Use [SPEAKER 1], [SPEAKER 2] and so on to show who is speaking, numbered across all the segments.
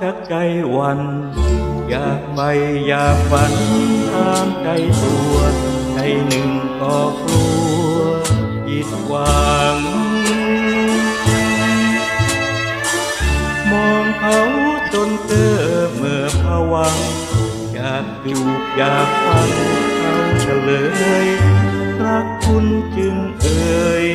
[SPEAKER 1] ชักใจวัน อยากไปอยากฝันตามใจตัวใจหนึ่งก็กลัวผิดหวัง มองเขาจนเก้อเมื่อผวัง อยากอยู่อยากฟังเขาเฉลย รักคุณจึงเอ่ย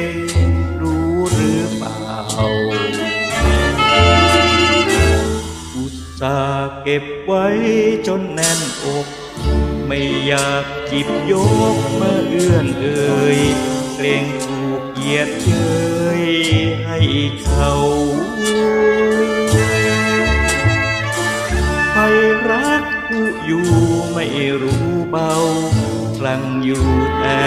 [SPEAKER 1] าเก็บไว้จนแน่นอก ไม่อยากจิบยกมาเอื้อนเอ่ยเกรงถูกเหยียดเย้ยให้เขาใครรักผู้อยู่ไม่รู้เบากลังอยู่แต่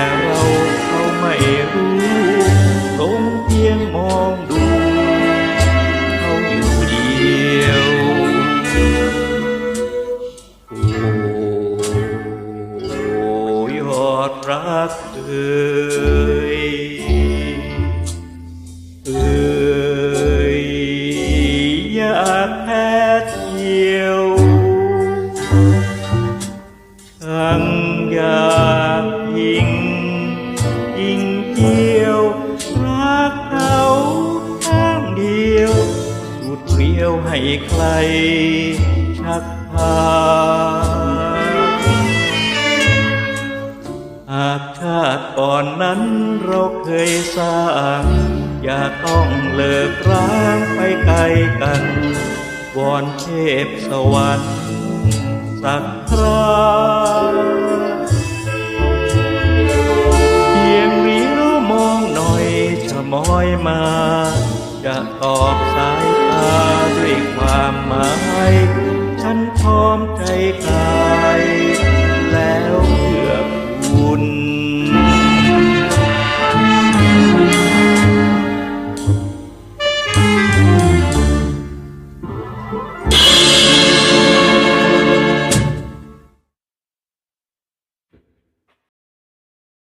[SPEAKER 1] รักเอ่ยเอ่ยอยากแพ้เที่ยวทั้งอยากยิงยิงเกี่ยวรักเขาข้างเดียวสุดเรียวให้ใครชักพาากชาติก่อนนั้นเราเคยสร้าง อย่าต้องเลิกร้างไปไกลกันวอนเทพสวรรค์สักคราเพียงรีมองหน่อยชะมอยมา จะตอบสายตาด้วยความหมาย ฉันพร้อมใจกัน